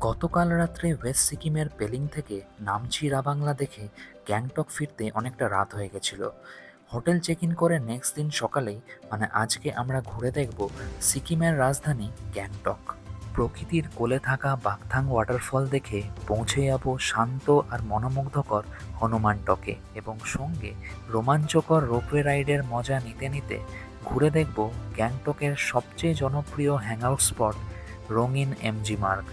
গতকাল রাত্রে ওয়েস্ট সিকিমের পেলিং থেকে নামচি রাবাংলা দেখে গ্যাংটক ফিরতে অনেকটা রাত হয়ে গেছিল। হোটেল চেক ইন করে নেক্সট দিন সকালেই মানে আজকে আমরা ঘুরে দেখব সিকিমের রাজধানী গ্যাংটক। প্রকৃতির কোলে থাকা বাগথাং ওয়াটারফল দেখে পৌঁছে যাব শান্ত আর মনোমুগ্ধকর হনুমান টকে এবং সঙ্গে রোমাঞ্চকর রোপওয়ে রাইডের মজা নিতে নিতে ঘুরে দেখব গ্যাংটকের সবচেয়ে জনপ্রিয় হ্যাংআউট স্পট রঙিন এমজি মার্গ।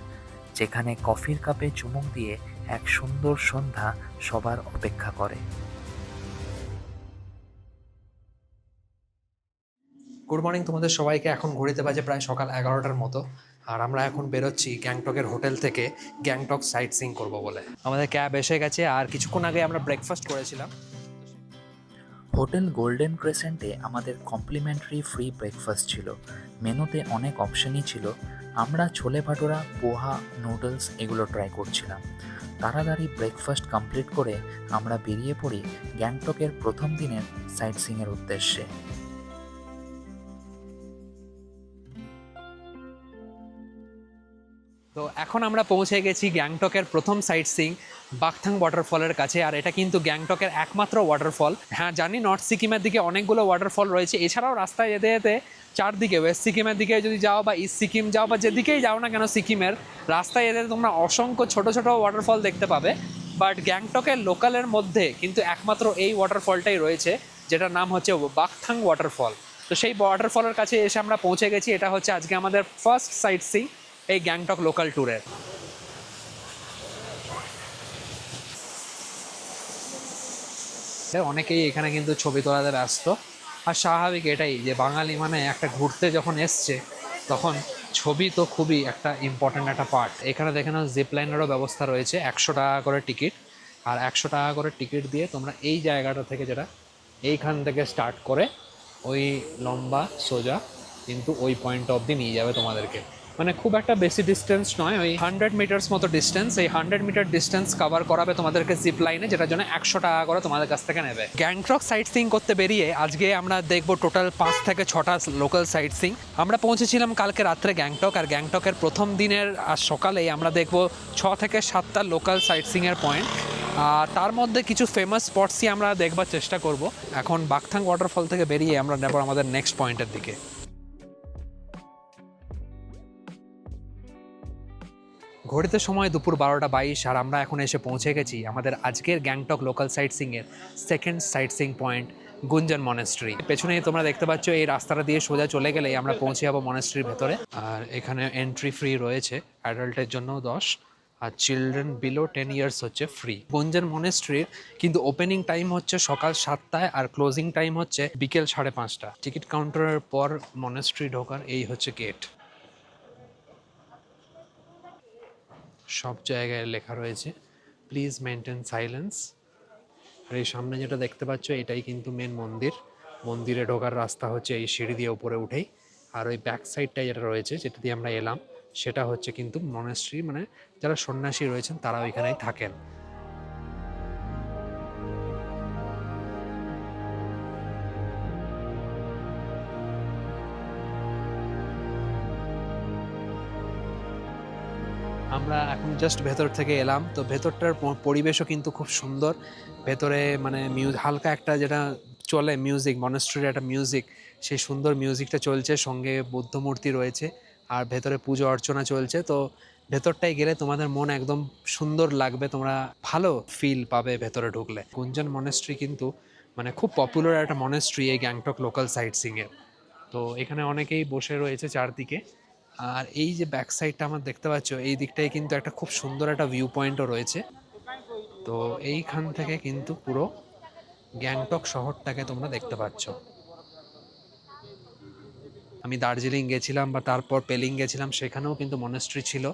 যেখানে কফির কাপে চুমুক দিয়ে এক সুন্দর সন্ধ্যা সবার অপেক্ষা করে। গুড মর্নিং তোমাদের সবাইকে। এখন ঘুরিতে বাজে প্রায় সকাল এগারোটার মতো। আর আমরা এখন বেরোচ্ছি গ্যাংটকের হোটেল থেকে গ্যাংটক সাইট সিং করব বলে। আমাদের ক্যাব এসে গেছে। আর কিছুক্ষণ আগে আমরা ব্রেকফাস্ট করেছিলাম। হোটেল গোল্ডেন ক্রেসেন্টে আমাদের কমপ্লিমেন্টারি ফ্রি ব্রেকফাস্ট ছিল। মেনুতে অনেক অপশনই ছিল। আমরা ছোলে ভাটোরা, পোহা, নুডলস এগুলো ট্রাই করছিলাম। তাড়াতাড়ি ব্রেকফাস্ট কমপ্লিট করে আমরা বেরিয়ে পড়ি গ্যাংটকের প্রথম দিনের সাইট সিংয়ের উদ্দেশ্যে। তো এখন আমরা পৌঁছে গেছি গ্যাংটকের প্রথম সাইট সিং বাকথাং ওয়াটারফলের কাছে, আর এটা কিন্তু গ্যাংটকের একমাত্র ওয়াটারফল হ্যাঁ জানি নর্থ সিকিমের দিকে অনেকগুলো ওয়াটারফল রয়েছে। এছাড়াও রাস্তায় যেতে যেতে চারদিকে ওয়েস্ট সিকিমের দিকে যদি যাও বা ইস্ট সিকিম যাও বা যেদিকেই যাও না কেন সিকিমের, রাস্তায় যেতে তোমরা অসংখ্য ছোট ছোট ওয়াটারফল দেখতে পাবে। বাট গ্যাংটকের লোকালের মধ্যে কিন্তু একমাত্র এই ওয়াটারফলটাই রয়েছে, যেটার নাম হচ্ছে বাকথাং ওয়াটারফল তো সেই ওয়াটারফলের কাছে এসে আমরা পৌঁছে গেছি। এটা হচ্ছে আজকে আমাদের ফার্স্ট সাইট সিং এই গ্যাংটক লোকাল ট্যুরের অনেকেই এখানে কিন্তু ছবি তোলাতে ব্যস্ত। আর স্বাভাবিক এটাই যে বাঙালি মানে একটা ঘুরতে যখন এসছে, তখন ছবি তো খুবই একটা ইম্পর্ট্যান্ট একটা পার্ট এখানে দেখে নাও জিপলাইনেরও ব্যবস্থা রয়েছে, একশো টাকা করে টিকিট আর একশো টাকা করে টিকিট দিয়ে তোমরা এই জায়গাটা থেকে যেটা, এইখান থেকে স্টার্ট করে ওই লম্বা সোজা কিন্তু ওই পয়েন্ট অবধি নিয়ে যাবে তোমাদেরকে। মানে খুব একটা বেশি ডিস্টেন্স নয়, ওই হান্ড্রেড মিটার্স মতো ডিস্টেন্স এই হান্ড্রেড মিটার ডিস্টেন্স কভার করাবে তোমাদেরকে জিপ লাইনে যেটার জন্য একশো টাকা করে তোমাদের কাছ থেকে নেবে। গ্যাংটক সাইট সিং করতে বেরিয়ে আজকে আমরা দেখব টোটাল পাঁচ থেকে ছটা লোকাল সাইট সিং আমরা পৌঁছেছিলাম কালকে রাত্রে গ্যাংটক আর গ্যাংটকের প্রথম দিনের আর সকালেই আমরা দেখব ছ থেকে সাতটা লোকাল সাইট সিংয়ের পয়েন্ট আর তার মধ্যে কিছু ফেমাস স্পটসই আমরা দেখবার চেষ্টা করব। এখন বাকথাং ওয়াটারফল থেকে বেরিয়ে আমরা নেব আমাদের নেক্সট পয়েন্টের দিকে। ঘড়িতে সময় দুপুর বারোটা বাইশ আর আমরা এখন এসে পৌঁছে গেছি আমাদের আজকের গ্যাংটক লোকাল সাইট সিংয়ের second sightseeing point Gonjang monastery পেছনেই তোমরা দেখতে পাচ্ছ এই রাস্তাটা দিয়ে সোজা চলে গেলেই আমরা পৌঁছে যাব মনেস্ট্রির ভেতরে। আর এখানে এন্ট্রি ফ্রি রয়েছে অ্যাডাল্টের জন্য দশ, আর চিলড্রেন বিলো টেন ইয়ার্স হচ্ছে ফ্রি গুঞ্জন মনেস্ট্রির কিন্তু ওপেনিং টাইম হচ্ছে সকাল সাতটায় আর ক্লোজিং টাইম হচ্ছে বিকেল সাড়ে পাঁচটা। টিকিট কাউন্টারের পর মনেস্ট্রি ঢোকার এই হচ্ছে গেট সব জায়গায় লেখা রয়েছে। প্লিজ মেনটেন সাইলেন্স আর এই সামনে যেটা দেখতে পাচ্ছ, এটাই কিন্তু মেন মন্দির। মন্দিরে ঢোকার রাস্তা হচ্ছে এই সিঁড়ি দিয়ে উপরে উঠেই। আর ওই ব্যাক সাইডটাই যেটা রয়েছে, যেটা দিয়ে আমরা এলাম, সেটা হচ্ছে কিন্তু মনেস্ট্রি মানে যারা সন্ন্যাসী রয়েছেন, তারা ওইখানেই থাকেন। আমরা এখন জাস্ট ভেতর থেকে এলাম। তো ভেতরটার পরিবেশও কিন্তু খুব সুন্দর। ভেতরে মানে হালকা একটা যেটা চলে মিউজিক মনেস্ট্রির একটা মিউজিক সেই সুন্দর মিউজিকটা চলছে, সঙ্গে বুদ্ধ মূর্তি রয়েছে, আর ভেতরে পুজো অর্চনা চলছে। তো ভেতরটায় গেলে তোমাদের মন একদম সুন্দর লাগবে, তোমরা ভালো ফিল পাবে ভেতরে ঢুকলে। গুঞ্জন মনেস্ট্রি কিন্তু মানে খুব পপুলার একটা মনেস্ট্রি এই গ্যাংটক লোকাল সাইট সিংয়ের তো এখানে অনেকেই বসে রয়েছে চারদিকে। আর এই যে ব্যাক সাইডটা আমার দেখতে পাচ্ছ, এই দিকটায় কিন্তু একটা খুব সুন্দর একটা ভিউ পয়েন্টও রয়েছে। তো এইখান থেকে কিন্তু পুরো গ্যাংটক শহরটাকে তোমরা দেখতে পাচ্ছ। আমি দার্জিলিং গেছিলাম বা তারপর পেলিং গেছিলাম, সেখানেও কিন্তু মনেস্ট্রি ছিল।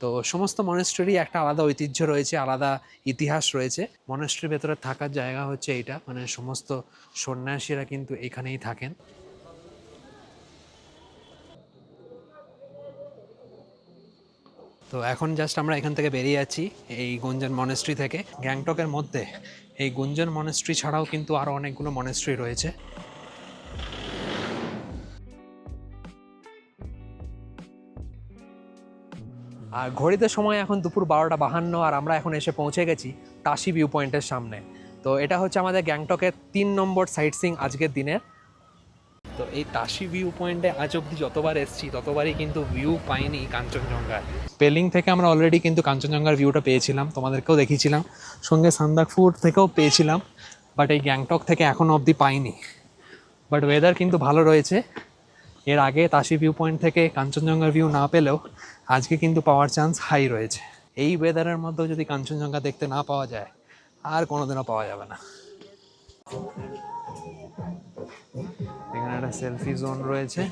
তো সমস্ত মনেস্ট্রিরই একটা আলাদা ঐতিহ্য রয়েছে, আলাদা ইতিহাস রয়েছে। মনেস্ট্রির ভেতরে থাকার জায়গা হচ্ছে এইটা মানে সমস্ত সন্ন্যাসীরা কিন্তু এখানেই থাকেন। তো এখন জাস্ট আমরা এখান থেকে বেরিয়ে যাচ্ছি এই গুঞ্জন মনেস্ট্রি থেকে। গ্যাংটকের মধ্যে এই গুঞ্জন মনেস্ট্রি ছাড়াও কিন্তু আরও অনেকগুলো মনেস্ট্রি রয়েছে। আর ঘড়িতে সময় এখন দুপুর বারোটা বাহান্ন আর আমরা এখন এসে পৌঁছে গেছি তাসি ভিউ পয়েন্টের সামনে। তো এটা হচ্ছে আমাদের গ্যাংটকের তিন নম্বর সাইট সিং আজকের দিনের তো এই তাসি ভিউ পয়েন্টে আজ অবধি যতবার এসেছি, ততবারই কিন্তু ভিউ পাইনি কাঞ্চনজঙ্ঘার। পেলিং থেকে আমরা অলরেডি কিন্তু কাঞ্চনজঙ্ঘার ভিউটা পেয়েছিলাম, তোমাদেরকেও দেখিয়েছিলাম। সঙ্গে সান্দাকফুর থেকেও পেয়েছিলাম বাট এই গ্যাংটক থেকে এখনও অবধি পাইনি। বাট ওয়েদার কিন্তু ভালো রয়েছে। এর আগে তাসি ভিউ পয়েন্ট থেকে কাঞ্চনজঙ্ঘার ভিউ না পেলেও আজকে কিন্তু পাওয়ার চান্স হাই রয়েছে। এই ওয়েদারের মধ্যেও যদি কাঞ্চনজঙ্ঘা দেখতে না পাওয়া যায়, আর কোনোদিনও পাওয়া যাবে না। এখানে একটা সেলফি জোন রয়েছে।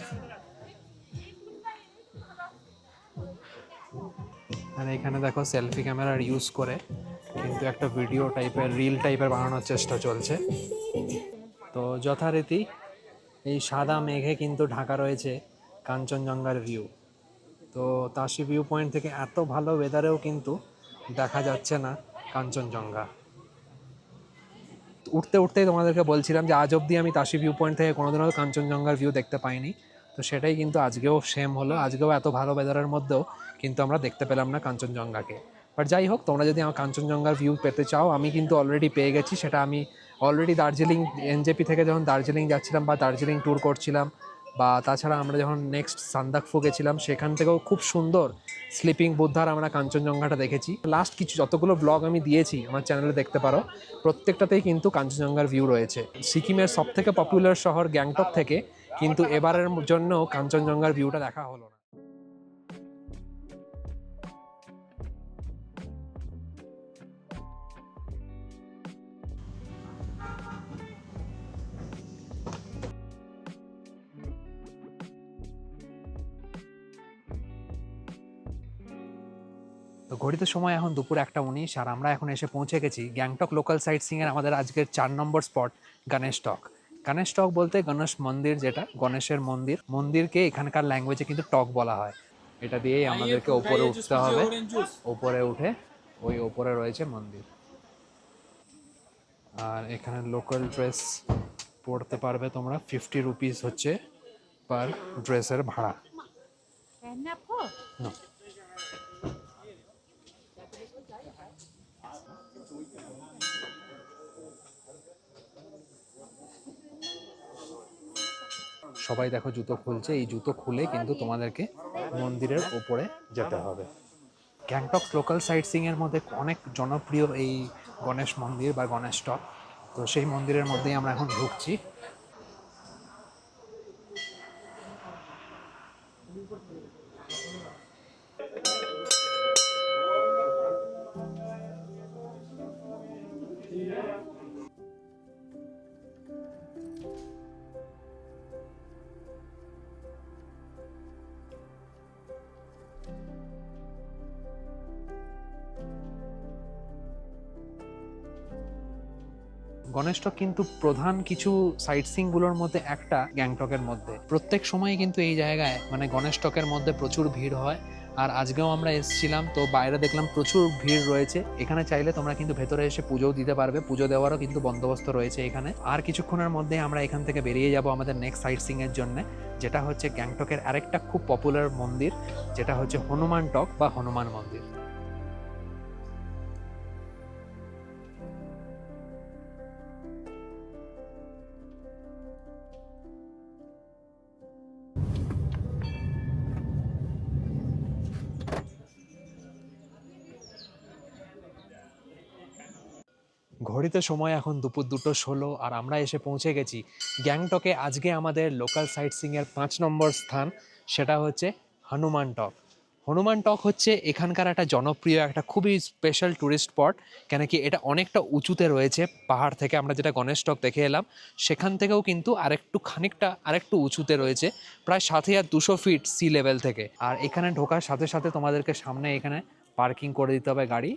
আর এখানে দেখো সেলফি ক্যামেরার ইউজ করে কিন্তু একটা ভিডিও টাইপের রিল টাইপের বানানোর চেষ্টা চলছে। তো যথারীতি এই সাদা মেঘে কিন্তু ঢাকা রয়েছে কাঞ্চনজঙ্ঘার ভিউ তো তাসি ভিউ পয়েন্ট থেকে এত ভালো ওয়েদারেও কিন্তু দেখা যাচ্ছে না কাঞ্চনজঙ্ঘা। উঠতে উঠতেই তোমাদেরকে বলছিলাম যে আজ অবধি আমি তাসি ভিউ পয়েন্ট থেকে কোনোদিনও কাঞ্চনজঙ্ঘার ভিউ দেখতে পাইনি। তো সেটাই কিন্তু আজকেও সেম হলো। আজকেও এত ভালো বেদারের মধ্যেও কিন্তু আমরা দেখতে পেলাম না কাঞ্চনজঙ্ঘাকে। বাট যাই হোক, তোমরা যদি আমার কাঞ্চনজঙ্ঘার ভিউ পেতে চাও, আমি কিন্তু অলরেডি পেয়ে গেছি। সেটা আমি অলরেডি দার্জিলিং এনজেপি থেকে যখন দার্জিলিং যাচ্ছিলাম বা দার্জিলিং ট্যুর করছিলাম বা তাছাড়া আমরা যখন নেক্সট সান্দাকফু গেছিলাম, সেখান থেকেও খুব সুন্দর স্লিপিং বুদ্ধার আমরা কাঞ্চনজঙ্ঘাটা দেখেছি। লাস্ট কিছু যতগুলো ব্লগ আমি দিয়েছি আমার চ্যানেলে দেখতে পারো, প্রত্যেকটাতেই কিন্তু কাঞ্চনজঙ্ঘার ভিউ রয়েছে। সিকিমের সব থেকে পপুলার শহর গ্যাংটক থেকে, কিন্তু এবারের জন্য কাঞ্চনজঙ্ঘার ভিউটা দেখা হলো ঘড়িতে সময় এখন দুপুর একটা উনিশ আর আমরা এখন এসে পৌঁছে গেছি গ্যাংটক লোকাল সাইট সিংয়ের আমাদের আজকের চার নম্বর স্পট গণেশ টক গণেশ টক বলতে গণেশ মন্দির যেটা গণেশের মন্দির। মন্দিরকে এখানকার ল্যাঙ্গুয়েজে কিন্তু টক বলা হয়। এটা দিয়েই আমাদেরকে ওপরে উঠতে হবে। ওপরে উঠে ওই ওপরে রয়েছে মন্দির। আর এখানে লোকাল ড্রেস পড়তে পারবে তোমরা ফিফটি রুপিস হচ্ছে পার ড্রেসের ভাড়া। No. সবাই দেখো জুতো খুলছে, এই জুতো খুলে কিন্তু তোমাদেরকে মন্দিরের উপরে যেতে হবে। গ্যাংটক লোকাল সাইট সিংয়ের মধ্যে অনেক জনপ্রিয় এই গণেশ মন্দির বা গণেশ টপ। তো সেই মন্দিরের মধ্যেই আমরা এখন ঢুকছি। গণেশটক কিন্তু প্রধান কিছু সাইট সিংগুলোর মধ্যে একটা গ্যাংটকের মধ্যে। প্রত্যেক সময় কিন্তু এই জায়গায় মানে গণেশটকের মধ্যে প্রচুর ভিড় হয়। আর আজকেও আমরা এসেছিলাম, তো বাইরে দেখলাম প্রচুর ভিড় রয়েছে। এখানে চাইলে তোমরা কিন্তু ভেতরে এসে পুজোও দিতে পারবে। পুজো দেওয়ারও কিন্তু বন্দোবস্ত রয়েছে এখানে। আর কিছুক্ষণের মধ্যে আমরা এখান থেকে বেরিয়ে যাব আমাদের নেক্সট সাইট সিং এর জন্য, যেটা হচ্ছে গ্যাংটকের আরেকটা খুব পপুলার মন্দির, যেটা হচ্ছে হনুমান টক বা হনুমান মন্দির। ঘড়িতে সময় এখন দুপুর দুটো ষোলো আর আমরা এসে পৌঁছে গেছি গ্যাংটকে। আজকে আমাদের লোকাল সাইট সিংয়ের পাঁচ নম্বর স্থান, সেটা হচ্ছে হনুমান টক। হনুমান টক হচ্ছে এখানকার একটা জনপ্রিয়, একটা খুবই স্পেশাল ট্যুরিস্ট স্পট কেন কি এটা অনেকটা উঁচুতে রয়েছে, পাহাড় থেকে আমরা যেটা গণেশ টক দেখে এলাম, সেখান থেকেও কিন্তু আরেকটু খানিকটা, আরেকটু উঁচুতে রয়েছে, প্রায় সাত হাজার দুশো ফিট সি লেভেল থেকে। আর এখানে ঢোকার সাথে সাথে তোমাদেরকে সামনে এখানে পার্কিং করে দিতে হবে গাড়ি,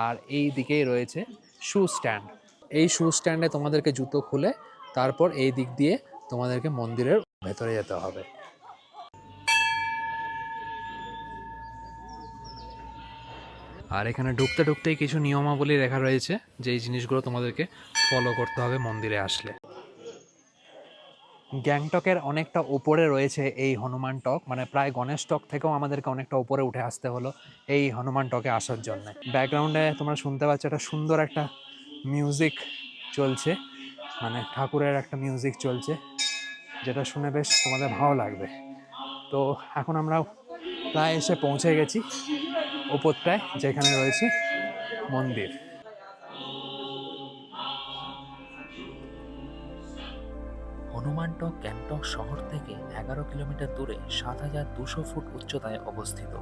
আর এই দিকেই রয়েছে শু স্ট্যান্ড এই শু স্ট্যান্ডে তোমাদেরকে জুতো খুলে তারপর এই দিক দিয়ে তোমাদেরকে মন্দিরের ভেতরে যেতে হবে। আর এখানে ঢুকতে ঢুকতেই কিছু নিয়মাবলী লেখা রয়েছে যে এই জিনিসগুলো তোমাদেরকে ফলো করতে হবে মন্দিরে আসলে। গ্যাংটকের অনেকটা ওপরে রয়েছে এই হনুমান টক মানে প্রায় গণেশ টক থেকেও আমাদেরকে অনেকটা ওপরে উঠে আসতে হলো এই হনুমান টকে আসার জন্য। ব্যাকগ্রাউন্ডে তোমরা শুনতে পাচ্ছ একটা সুন্দর একটা মিউজিক চলছে মানে ঠাকুরের একটা মিউজিক চলছে, যেটা শুনে বেশ তোমাদের ভালো লাগবে। তো এখন আমরা প্রায় এসে পৌঁছে গেছি ওপরটায়, যেখানে রয়েছে মন্দির। হনুমানটক গ্যাংটক শহর থেকে এগারো কিলোমিটার দূরে সাত হাজার দুশো ফুট উচ্চতায় অবস্থিত।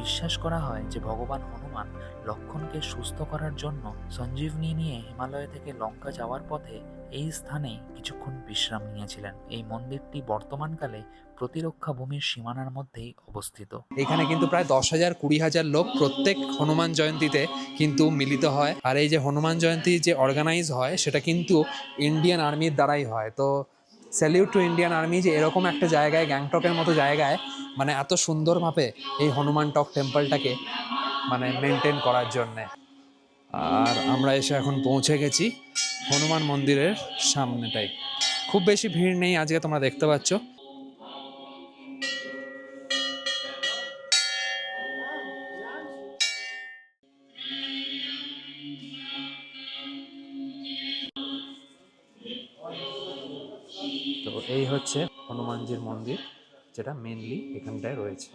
বিশ্বাস করা হয় যে ভগবান হনুমান লক্ষণকে সুস্থ করার জন্য সঞ্জীবনী নিয়ে হিমালয় থেকে লঙ্কা যাওয়ার পথে এই স্থানে কিছুক্ষণ বিশ্রাম নিয়েছিলেন। এই মন্দিরটি বর্তমানকালে প্রতিরক্ষা ভূমির সীমানার মধ্যেই অবস্থিত। এখানে কিন্তু প্রায় দশ হাজার কুড়ি হাজার লোক প্রত্যেক হনুমান জয়ন্তীতে কিন্তু মিলিত হয়। আর এই যে হনুমান জয়ন্তী যে অর্গানাইজ হয়, সেটা কিন্তু ইন্ডিয়ান আর্মির দ্বারাই হয়। তো স্যালিউট টু ইন্ডিয়ান আর্মি যে এরকম একটা জায়গায় গ্যাংটকের মতো জায়গায় মানে এত সুন্দরভাবে এই হনুমান টক টেম্পলটাকে মানে মেনটেন করার জন্যে। আর আমরা এসে এখন পৌঁছে গেছি হনুমান মন্দিরের সামনেটাই। খুব বেশি ভিড় নেই, আজকে তোমরা দেখতে পাচ্ছ। হনুমানজির মন্দির, যেটা মেনলি এখানটায় রয়েছে।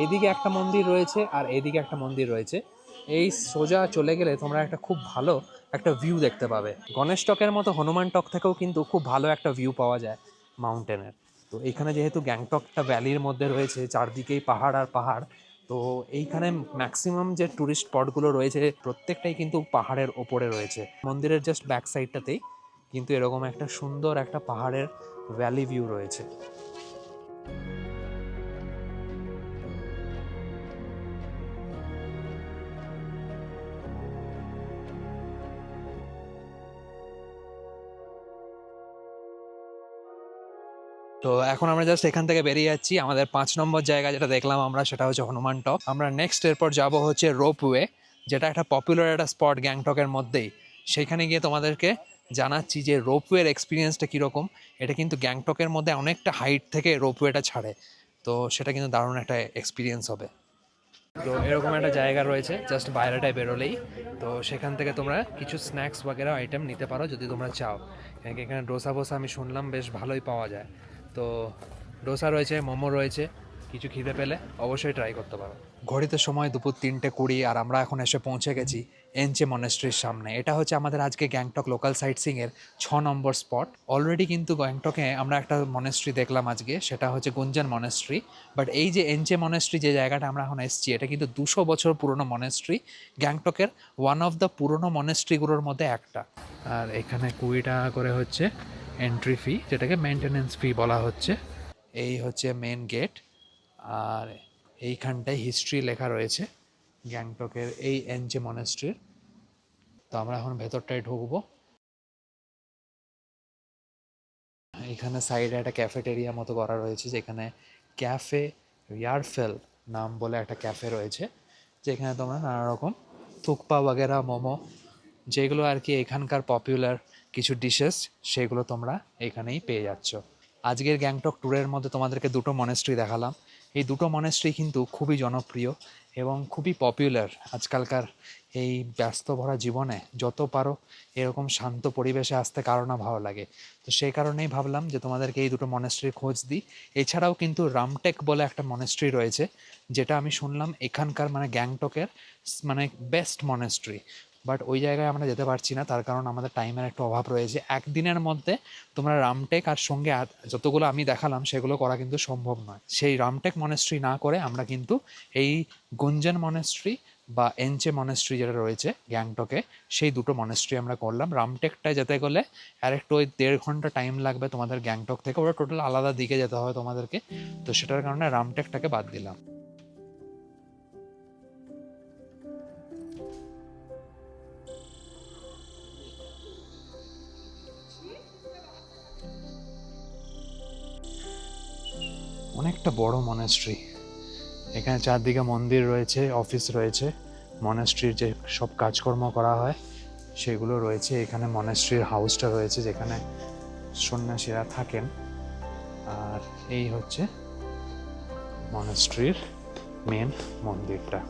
এইদিকে একটা মন্দির রয়েছে আর এইদিকে একটা মন্দির রয়েছে। এই সোজা চলে গেলে তোমরা একটা খুব ভালো একটা ভিউ দেখতে পাবে। গণেশ টকের মতো হনুমান টক থেকেও কিন্তু খুব ভালো একটা ভিউ পাওয়া যায় মাউন্টেনের তো এখানে যেহেতু গ্যাংটকটা ভ্যালির মধ্যে রয়েছে, চারদিকেই পাহাড় আর পাহাড়, তো এইখানে ম্যাক্সিমাম যে ট্যুরিস্ট স্পটগুলো রয়েছে, প্রত্যেকটাই কিন্তু পাহাড়ের ওপরে রয়েছে। মন্দিরের জাস্ট ব্যাক সাইডটাতেই কিন্তু এরকম একটা সুন্দর একটা পাহাড়ের ভ্যালি ভিউ রয়েছে। তো এখন আমরা জাস্ট এখান থেকে বেরিয়ে যাচ্ছি। আমাদের পাঁচ নম্বর জায়গা যেটা দেখলাম আমরা, সেটা হচ্ছে হনুমান টক। আমরা নেক্সট এরপর যাব হচ্ছে রোপওয়ে, যেটা একটা পপুলার একটা স্পট গ্যাংটকের মধ্যেই। সেখানে গিয়ে তোমাদেরকে জানাচ্ছি যে রোপওয়ের এক্সপিরিয়েন্সটা কীরকম। এটা কিন্তু গ্যাংটকের মধ্যে অনেকটা হাইট থেকে রোপওয়েটা ছাড়ে। তো সেটা কিন্তু দারুণ একটা এক্সপিরিয়েন্স হবে। তো এরকম একটা জায়গা রয়েছে জাস্ট বাইরেটায় বেরোলেই। তো সেখান থেকে তোমরা কিছু স্ন্যাক্স বাগেরা আইটেম নিতে পারো যদি তোমরা চাও। এখানে ডোসা ফোসা আমি শুনলাম বেশ ভালোই পাওয়া যায়। তো ডোসা রয়েছে, মোমো রয়েছে, কিছু খিদে পেলে অবশ্যই ট্রাই করতে পারো। ঘড়িতে সময় দুপুর তিনটে কুড়ি আর আমরা এখন এসে পৌঁছে গেছি এনচে মনেস্ট্রির সামনে। এটা হচ্ছে আমাদের আজকে গ্যাংটক লোকাল সাইট সিংয়ের ছ নম্বর স্পট অলরেডি কিন্তু গ্যাংটকে আমরা একটা মনেস্ট্রি দেখলাম আজকে, সেটা হচ্ছে গুঞ্জন মনেস্ট্রি বাট এই যে এনচে মনেস্ট্রি যে জায়গাটা আমরা এখন এসেছি, এটা কিন্তু দুশো বছর পুরনো মনেস্ট্রি গ্যাংটকের ওয়ান অফ দ্য পুরনো মনেস্ট্রিগুলোর মধ্যে একটা। আর এখানে কুড়ি টাকা করে হচ্ছে এন্ট্রি ফি যেটাকে মেনটেনেন্স ফি বলা হচ্ছে। এই হচ্ছে মেন গেট আর এইখানটায় হিস্ট্রি লেখা রয়েছে গ্যাংটকের এই এনজে মনেস্ট্রির তো আমরা এখন ভেতরটায় ঢুকবো। এখানে সাইডে একটা ক্যাফেটেরিয়া মতো করা রয়েছে, যেখানে ক্যাফে ইয়ারফেল নাম বলে একটা ক্যাফে রয়েছে, যেখানে তোমরা নানা রকম থুকপা বাগেরা, মোমো, যেগুলো আর কি এখানকার পপুলার কিছু ডিশেস সেগুলো তোমরা এখানেই পেয়ে যাচ্ছ। আজকের গ্যাংটক ট্যুরের মধ্যে তোমাদেরকে দুটো মনেস্ট্রি দেখালাম। এই দুটো মনেস্ট্রি কিন্তু খুবই জনপ্রিয় এবং খুবই পপুলার আজকালকার এই ব্যস্ত ভরা জীবনে। যত পারো এরকম শান্ত পরিবেশে আসতে কারও না ভালো লাগে। তো সেই কারণেই ভাবলাম যে তোমাদেরকে এই দুটো মনেস্ট্রির খোঁজ দিই। এছাড়াও কিন্তু রামটেক বলে একটা মনেস্ট্রি রয়েছে, যেটা আমি শুনলাম এখানকার মানে গ্যাংটকের মানে বেস্ট মনেস্ট্রি বাট ওই জায়গায় আমরা যেতে পারছি না। তার কারণ আমাদের টাইমের একটু অভাব রয়েছে। একদিনের মধ্যে তোমরা রামটেক আর সঙ্গে যতগুলো আমি দেখালাম, সেগুলো করা কিন্তু সম্ভব নয়। সেই রামটেক মনেস্ট্রি না করে আমরা কিন্তু এই গুঞ্জন মনেস্ট্রি বা এনচে মনেস্ট্রি যেটা রয়েছে গ্যাংটকে, সেই দুটো মনেস্ট্রি আমরা করলাম। রামটেকটায় যেতে গেলে আর একটু ওই দেড় ঘণ্টা টাইম লাগবে তোমাদের গ্যাংটক থেকে। ওটা টোটাল আলাদা দিকে যেতে হবে তোমাদেরকে। তো সেটার কারণে রামটেকটাকে বাদ দিলাম। অনেকটা বড় মনাস্ট্রি এখানে চারদিকে মন্দির রয়েছে অফিস রয়েছে। মনাস্ট্রির যে সব কাজকর্ম করা হয়, সেগুলো রয়েছে। এখানে মনাস্ট্রির হাউসটা রয়েছে, যেখানে সন্ন্যাসীরা থাকেন। আর এই হচ্ছে মনাস্ট্রির মেন মন্দিরটা।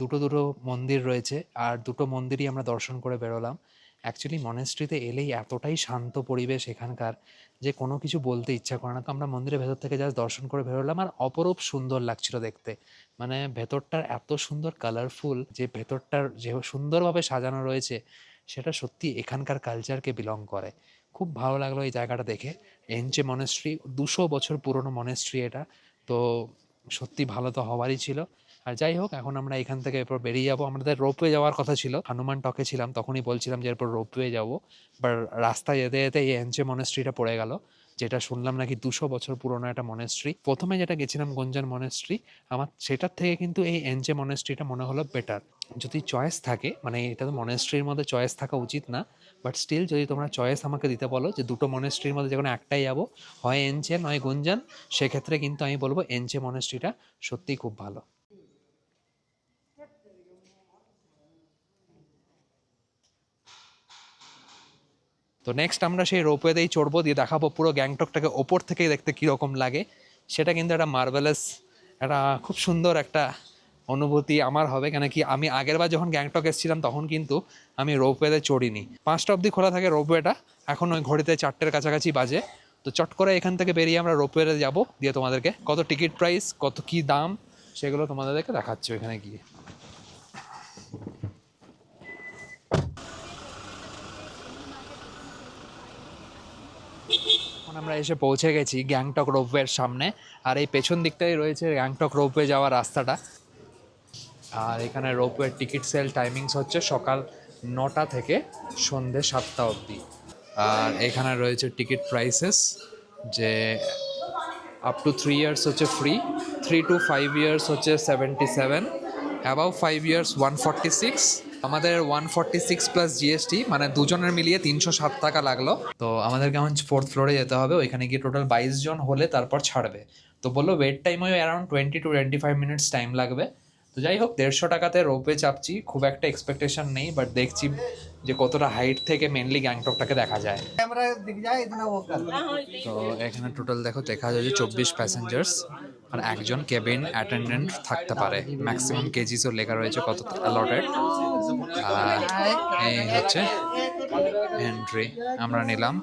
দুটো দুটো মন্দির রয়েছে আর দুটো মন্দিরই আমরা দর্শন করে বেরোলাম। অ্যাকচুয়ালি মনেস্ট্রিতে এলেই এতটাই শান্ত পরিবেশ এখানকার যে কোনো কিছু বলতে ইচ্ছা করে না। তো আমরা মন্দিরের ভেতর থেকে জাস্ট দর্শন করে বেরোলাম আর অপরূপ সুন্দর লাগছিল দেখতে। মানে ভেতরটার এত সুন্দর কালারফুল যে ভেতরটার যে সুন্দরভাবে সাজানো রয়েছে, সেটা সত্যি এখানকার কালচারকে বিলং করে। খুব ভালো লাগল এই জায়গাটা দেখে। এনচে মনেস্ট্রি দুশো বছর পুরনো মনেস্ট্রি এটা। তো সত্যি ভালো তো হওয়ারই ছিল। আর যাই হোক, এখন আমরা এখান থেকে এরপর বেরিয়ে যাব। আমাদের রোপওয়ে যাওয়ার কথা ছিল। হনুমান টকে ছিলাম, তখনই বলছিলাম যে এরপর রোপওয়ে যাব। বাট রাস্তায় যেতে যেতে এই এনচে মনেস্ট্রিটা পড়ে গেল, যেটা শুনলাম নাকি দুশো বছর পুরনো একটা মনেস্ট্রি প্রথমে যেটা গেছিলাম গঞ্জান মনেস্ট্রি আমার সেটার থেকে কিন্তু এই এনচে মনেস্ট্রিটা মনে হলো বেটার যদি চয়েস থাকে মানে এটা তো মনেস্ট্রির মধ্যে চয়েস থাকা উচিত না বাট স্টিল যদি তোমরা চয়েস আমাকে দিতে বলো যে দুটো মনেস্ট্রির মধ্যে যে কোনো একটাই যাব, হয় এনচে নয় গুঞ্জান, সেক্ষেত্রে কিন্তু আমি বলব এনচে মনেস্ট্রিটা সত্যিই খুব ভালো। তো নেক্সট আমরা সেই রোপওয়েতেই চড়বো, দিয়ে দেখাবো পুরো গ্যাংটকটাকে ওপর থেকে দেখতে কীরকম লাগে। সেটা কিন্তু একটা মার্বেলাস একটা খুব সুন্দর একটা অনুভূতি আমার হবে কেন কি আমি আগের বার যখন গ্যাংটক এসেছিলাম তখন কিন্তু আমি রোপওয়েতে চড়িনি। পাঁচটা অবধি খোলা থাকে রোপওয়েটা, এখন ওই ঘড়িতে চারটের কাছাকাছি বাজে। তো চট করে এখান থেকে বেরিয়ে আমরা রোপওয়েতে যাব, দিয়ে তোমাদেরকে কত টিকিট প্রাইস কত কী দাম, সেগুলো তোমাদেরকে দেখাচ্ছি ওইখানে গিয়ে। আমরা এসে পৌঁছে গেছি গ্যাংটক রোপওয়ের সামনে। আর এই পেছন দিকটাই রয়েছে গ্যাংটক রোপওয়ে যাওয়ার রাস্তাটা। আর এখানে রোপওয়ের টিকিট সেল টাইমিংস হচ্ছে সকাল নটা থেকে সন্ধে সাতটা অবধি। আর এখানে রয়েছে টিকিট প্রাইসেস, যে আপ টু থ্রি ইয়ার্স হচ্ছে free three to five years হচ্ছে seventy seven above five years one forty six আমাদের one forty six plus GST মানে দুজনের মিলিয়ে তিনশো সাত টাকা লাগল। তো আমাদেরকে এখন ফোর্থ ফ্লোরে যেতে হবে, ওইখানে গিয়ে টোটাল বাইশ জন হলে তারপর ছাড়বে। তো বলল ওয়েট টাইম ওই around twenty to twenty five minutes time লাগবে। তো যাই হোক দেড়শো টাকাতে রোপে চাপছি খুব একটা এক্সপেকটেশন নেই বাট দেখছি যে কতটা হাইট থেকে মেনলি গ্যাংটকটাকে দেখা যায়। তো এখানে টোটাল দেখো দেখা যায় যে চব্বিশ প্যাসেঞ্জার্স আর একজন কেবিন অ্যাটেন্ডেন্ট থাকতে পারে। ম্যাক্সিমাম কেজিসও লেখা রয়েছে কত অ্যালটেড এই হচ্ছে এন্ট্রি আমরা নিলাম।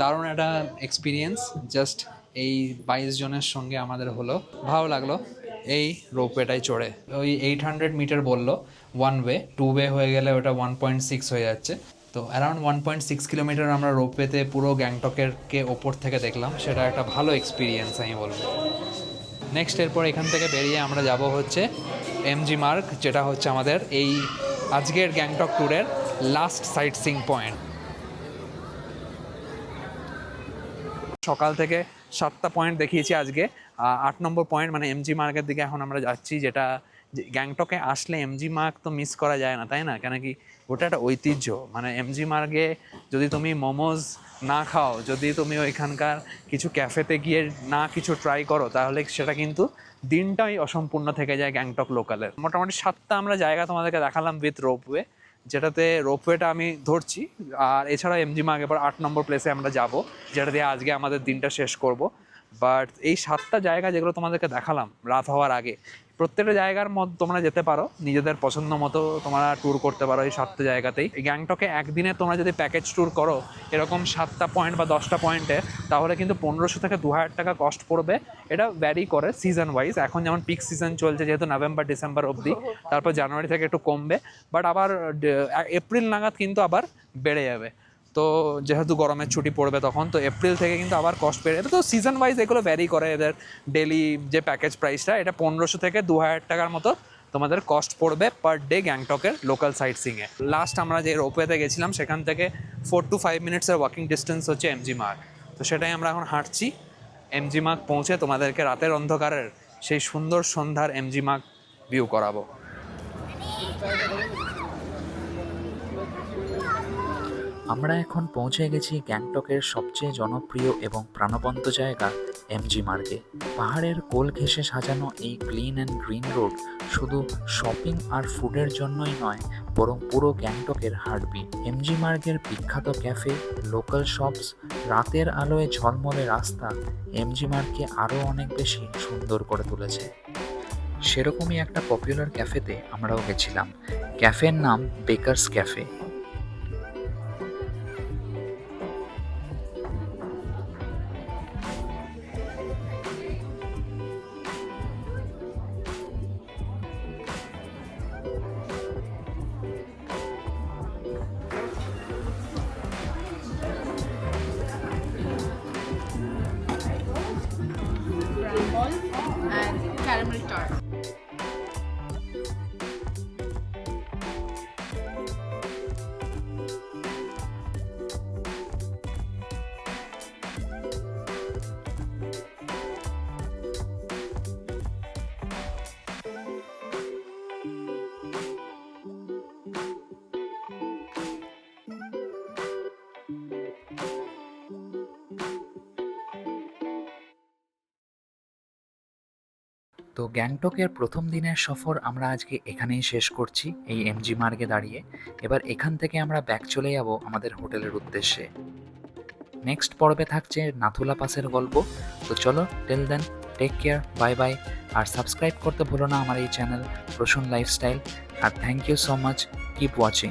দারুণ একটা এক্সপিরিয়েন্স জাস্ট এই বাইশ জনের সঙ্গে আমাদের হলো। ভালো লাগল এই রোপওয়েটাই চড়ে। ওই এইট হান্ড্রেড মিটার বলল ওয়ান ওয়ে টু ওয়ে হয়ে গেলে ওটা ওয়ান পয়েন্ট সিক্স হয়ে যাচ্ছে। তো around one point six kilometre আমরা রোপওয়েতে পুরো গ্যাংটকের কে ওপর থেকে দেখলাম, সেটা একটা ভালো এক্সপিরিয়েন্স আমি বলব। নেক্সট এরপর এখান থেকে বেরিয়ে আমরা যাব হচ্ছে এমজি মার্গ যেটা হচ্ছে আমাদের এই আজকের গ্যাংটক ট্যুরের লাস্ট সাইট সিং পয়েন্ট সকাল থেকে সাতটা পয়েন্ট দেখিয়েছি আজকে। আট নম্বর পয়েন্ট মানে এমজি মার্গের দিকে এখন আমরা যাচ্ছি, যেটা গ্যাংটকে আসলে এমজি মার্গ তো মিস করা যায় না, তাই না? কেন কি ওটা একটা ঐতিহ্য। মানে এমজি মার্গে যদি তুমি মোমোজ না খাও, যদি তুমি ওইখানকার কিছু ক্যাফেতে গিয়ে না কিছু ট্রাই করো, তাহলে সেটা কিন্তু দিনটাই অসম্পূর্ণ থেকে যায় গ্যাংটক লোকালের মোটামুটি সাতটা আমরা জায়গা তোমাদেরকে দেখালাম উইথ রোপওয়ে যেটাতে রোপওয়েটা আমি ধরছি, আর এছাড়া এমজি মার্গ এবার আট নম্বর প্লেসে আমরা যাব, যেটা দিয়ে আজকে আমাদের দিনটা শেষ করব। বাট এই সাতটা জায়গা যেগুলো তোমাদেরকে দেখালাম, রাত হওয়ার আগে, প্রত্যেকটা জায়গার মধ্যে তোমরা যেতে পারো, নিজেদের পছন্দ মতো তোমরা ট্যুর করতে পারো এই সাতটা জায়গাতেই গ্যাংটকে একদিনে তোমরা যদি প্যাকেজ ট্যুর করো, এরকম সাতটা পয়েন্ট বা দশটা পয়েন্টে তাহলে কিন্তু পনেরোশো থেকে দু হাজার টাকা কস্ট পড়বে। এটা ভ্যারি করে সিজন ওয়াইজ এখন যেমন পিক সিজন চলছে, যেহেতু নভেম্বর ডিসেম্বর অবধি, তারপর জানুয়ারি থেকে একটু কমবে। বাট আবার এপ্রিল নাগাদ কিন্তু আবার বেড়ে যাবে। তো যেহেতু গরমের ছুটি পড়বে তখন, তো এপ্রিল থেকে কিন্তু আবার কস্ট বেড়ে যাবে তো সিজন ওয়াইজ এগুলো ভ্যারি করে এদের ডেলি যে প্যাকেজ প্রাইসটা এটা পনেরোশো থেকে দু হাজার টাকার মতো তোমাদের কস্ট পড়বে পার ডে গ্যাংটকের লোকাল সাইট সিংয়ে লাস্ট আমরা যে রোপওয়েতে গেছিলাম, সেখান থেকে ফোর টু ফাইভ মিনিটসের ওয়াকিং ডিস্টেন্স হচ্ছে এমজি মার্ক তো সেটাই আমরা এখন হাঁটছি। এমজি মার্ক পৌঁছে তোমাদেরকে রাতের অন্ধকারের সেই সুন্দর সন্ধ্যার এমজি মার্ক ভিউ করাবো। আমরা এখন পৌঁছে গেছি গ্যাংটকের সবচেয়ে জনপ্রিয় এবং প্রাণবন্ত জায়গা এমজি মার্গে। পাহাড়ের কোল ঘেঁষে সাজানো এই ক্লিন অ্যান্ড গ্রিন রোড শুধু শপিং আর ফুডের জন্যই নয়, বরং পুরো গ্যাংটকের হার্টবিট। এমজি মার্গের বিখ্যাত ক্যাফে, লোকাল শপস, রাতের আলোয় ঝলমলে রাস্তা এমজি মার্গকে আরও অনেক বেশি সুন্দর করে তুলেছে। সেরকমই একটা পপুলার ক্যাফেতে আমরাও গেছিলাম। ক্যাফের নাম বেকার্স ক্যাফে। তো গ্যাংটকের প্রথম দিনের সফর আমরা আজকে এখানেই শেষ করছি, এই এমজি মার্গে দাঁড়িয়ে। এবার এখান থেকে আমরা ব্যাক চলে যাব আমাদের হোটেলের উদ্দেশ্যে। নেক্সট পর্বে থাকছে নাথুলা পাসের গল্প। তো চলো till then take care bye bye আর সাবস্ক্রাইব করতে ভুলো না আমার এই চ্যানেল রসুন lifestyle. R thank you so much keep watching